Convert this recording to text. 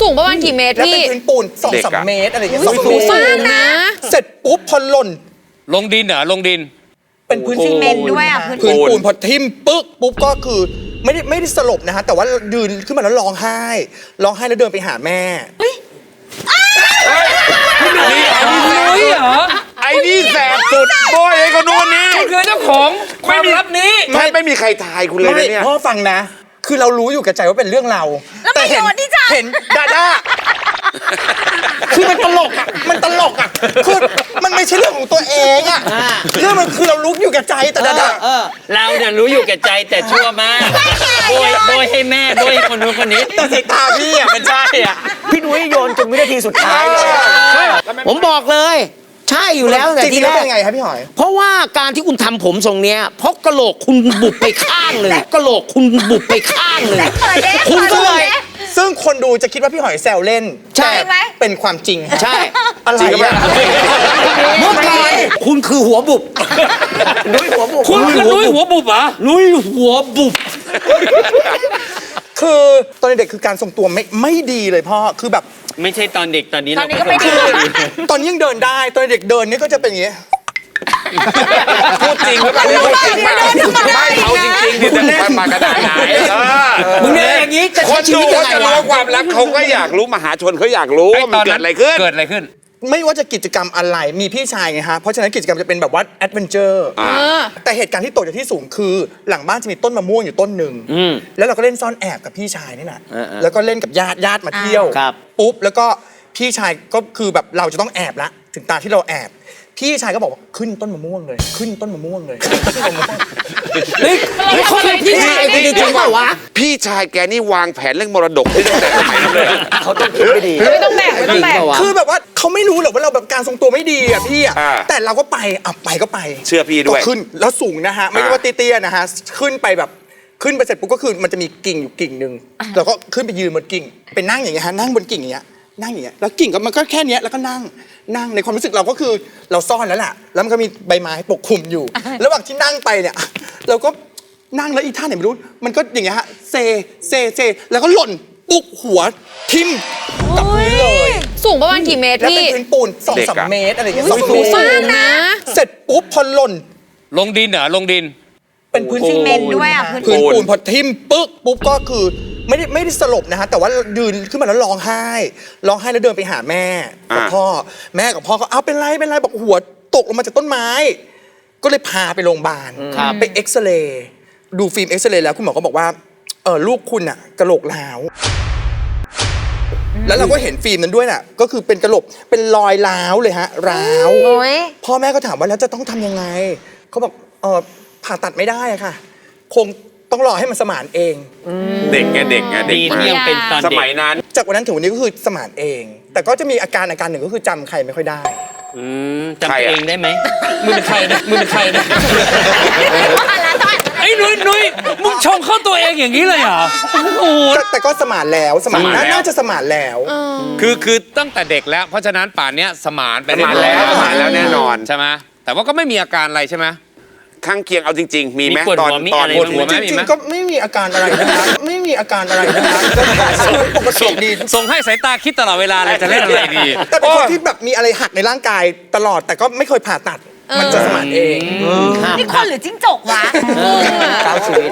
สูงประมาณกี่เมตรแล้วพี่ เป็นพื้นปูนสองเด็กสามอะ เมตรอะไรอย่างเงี้ยอุ๊ยสองเมตรสูงมากนะ เสร็จปุ๊บพอหล่นลงดินเหรอลงดิน เป็นพื้นซีซีเมนต์ด้วยอะพื้น พื้นปูนปูนพอทิ่มปึ๊กปุ๊บก็คือไม่ได้ไม่ได้สลบนะฮะแต่ว่ายืนขึ้นมาแล้วร้องไห้ร้องไห้แล้วเดินไปหาแม่นุ้ยเหรอไอ้นี่แสบสุดโบยไอ้คนนู้นนี้คุณคือเจ้าของความลับนี้ ไม่ไม่มีใครทายคุณเลยไม่นะเนี่ย พ่อฟังนะ คือเรารู้อยู่กับใจว่าเป็นเรื่องเรา แล้วไม่เห็นโดนที่ใจ เห็นดาด้าคือมันตลกอะ มันตลกอะ คือมันไม่ใช่เรื่องของตัวเองอะ เรื่องมันคือเรารู้อยู่กับใจแต่ดาด้าเราเนี่ยรู้อยู่แก่ใจแต่ชั่วมากโบยโบยให้แม่โบยให้คนนู้นคนนี้แต่สายตาพี่อะมันใช่อะ พี่นุ้ยโยนจนวินาทีสุดท้ายเลยผมบอกเลย ใช่อยู่แล้วแต่จทีริงๆแรแล้วเป็นกไงครับพี่หอย เพราะว่าการที่คุณทำผมทรงเนี้ย เพราะกะโหลกคุณบุบไปข้างเลยกะโหลกคุณบุบไปข้างเลยเปิดเด้คุณก็เลย ซึ่งคนดูจะคิดว่าพี่หอยแซวเล่นใช่ แต่เป็นความจริงใช่อะไรจริงหรือเปอะล่าเมื่อก่อนคุณคือหัวบุบนุ้ยหัวบุกคุณคือนุ้ยหัวบุบเหรอนุ้ยหัวบุบ คือตอนเด็กๆคือการทรงตัวไม่ไม่ดีเลยพ่อคือแบบ ไม่ใช่ตอนเด็กตอนนี้ตอเรานนี้ก็ไม่ดี ตอนนี้ยังเดินได้ตอนเด็กเดินนี่ก็จะเป็นอย่างเงี้ยพูดจริงหรือเปล่าพูดจริงเปล่า ไม่เอาจริงๆดิแต่มันมากระดาษไหนเออ มึงเนี่ย อย่างนี้จะคใช้นชีดูวิตยังเขาไงจะรู้วะความรักเขาก็อยากรู้มหาชนเขาอยากรู้ว่ามันเกิดอะไรขึ้น เกิดอะไรขึ้น ไม่ว่าจะกิจกรรมอะไรมีพี่ชายไงฮะ เพราะฉะนั้นกิจกรรมจะเป็นแบบว่าแอดเวนเจอร์อ่า แต่เหตุการณ์ที่ตกจากที่สูงคือ หลังบ้านจะมีต้นมะม่วงอยู่ต้นหนึ่งแล้วเราก็เล่นซ่อนแอบกับพี่ชายนี่แหละแล้วก็เล่นกับญาติญาติมาเที่ยวครับ ปุ๊บแล้วก็พี่ชายก็คือแบบเราจะต้องแอบละ ถึงตาที่เราแอบ พี่ชายก็บอกว่าขึ้นต้นมะม่วงเลย ขึ้นต้นมะม่วงเลยขึ้นต้นมะม่วงนี่นี่เขาเป็นพี่ชายคุณจริงๆเปล่าวะ พี่ชายแกนี่วางแผนเรื่องมรดกที่ตั้งแต่สมัยนั้นเลยอะเขาต้องคิดไม่ดีไม่ต้องแบกไม่ต้องแบกคือแบบว่าเขาไม่รู้หรอกว่าเราแบบการทรงตัวไม่ดีอะพี่อะอ่าแต่เราก็ไปอะไปก็ไปเชื่อพี่ด้วยก็ขึ้นแล้วสูงนะฮะไม่ใช่ว่าเตี้ยๆนะฮะขึ้นไปแบบขึ้นไปเสร็จปุ๊บก็คือมันจะมีกิ่งอยู่กิ่งหนึ่งเราก็ขึ้นไปยืนบนกิ่งไปนั่งอย่างเงี้ยฮะนั่งบนกิ่งอย่างเงี้ย นั่งอย่างเงี้ยแล้วกิ่งก็มันก็แค่เนี้ยแล้วก็นั่งนั่งในความรู้สึกเราก็คือเราซ่อนแล้วล่ะแล้วมันก็มีใบไม้ปกคลุมอยู่ ระหว่างที่นั่งไปเนี่ย เราก็นั่งแล้วอีท่าไหนไม่รู้ มันก็อย่างเงี้ยฮะเซเซเซแล้วก็หล่นปุ๊บหัวทิ่มกับพื้นเลยสูงประมาณกี่เมตรแล้วพี่เป็นพื้นปูนสองเด็กสามอะเมตรอะไรอย่างเงี้ยอุ๊ยสองสูงเมมากตรนะ เสร็จปุ๊บพอหล่นลงดินเหรอลงดิน เป็นพื้นซีเมนต์ด้วยอะพื้นพื้นปูนพอทิ่มปึ๊กปุ๊บก็คือ ไม่ได้ไม่ได้สลบนะฮะแต่ว่ายืนขึ้นมาแล้วร้องไห้ร้องไห้แล้วเดินไปหาแม่กับอ่า พ่อแม่กับพ่อก็เอาเป็นไรเป็นไรบอกหัวตกลงมาจากต้นไม้ ก็เลยพาไปโรงพยาบาลไปเอ็กซเรย์ดูฟิล์มเอ็กซเรย์แล้วคุณหมอก็บอกว่าเออลูกคุณอะกระโหลกร้าว แล้วเราก็เห็นฟิล์มนั้นด้วยน่ะ ก็คือเป็นกระโหลกเป็นรอยร้าวเลยฮะร้าว โอ้ย พ่อแม่ก็ถามว่าแล้วจะต้องทำยังไง เขาบอกเออผ่าตัดไม่ได้อะค่ะ คง ต้องรอให้มันสมานเอง เด็กไงเด็กไงเด็กดีมาที่ยังเป็นตอนสเด็กมัยนั้นจากวันนั้นถึงวันนี้ก็คือสมานเอง แต่ก็จะมีอาการอาการหนึ่งก็คือจำใครไม่ค่อยได้ อืมจำตัวเองได้ไหมมึงเป็นใครนะมึงเป็นใครนะไอ้นุ้ยนุ้ยมึงชงเข้าตัวเองอย่างนี้เลยเหรอโอ้โห แต่แต่ก็สมานแล้วสมานสมานแล้ว น่าจะสมานแล้ว คือคือตั้งแต่เด็กแล้ว เพราะฉะนั้นป่านเนี้ยสมานไปสมานแล้วสมานแล้วแน่นอน ใช่ไหมแต่ว่าก็ไม่มีอาการอะไรใช่ไหม ข้างเคียงเอาจริง ๆ มีไหมมีปวดตอนหัวมีตอนอะไร ปวดหัวไหไหมมจริงๆก็ไม่มีอาการอะไรนะคะไม่มีอาการอะไรนะคะก็ปกติดีส่งให้สายตาคิดตลอดเวลาเลยจะเล่นอะไรดี แต่เป็นคนที่แบบมีอะไรหักในร่างกายตลอดแต่ก็ไม่เคยผ่าตัด มันจะสมานเอง นี่คนหรือจิ้งจกวะเก้าชีวิต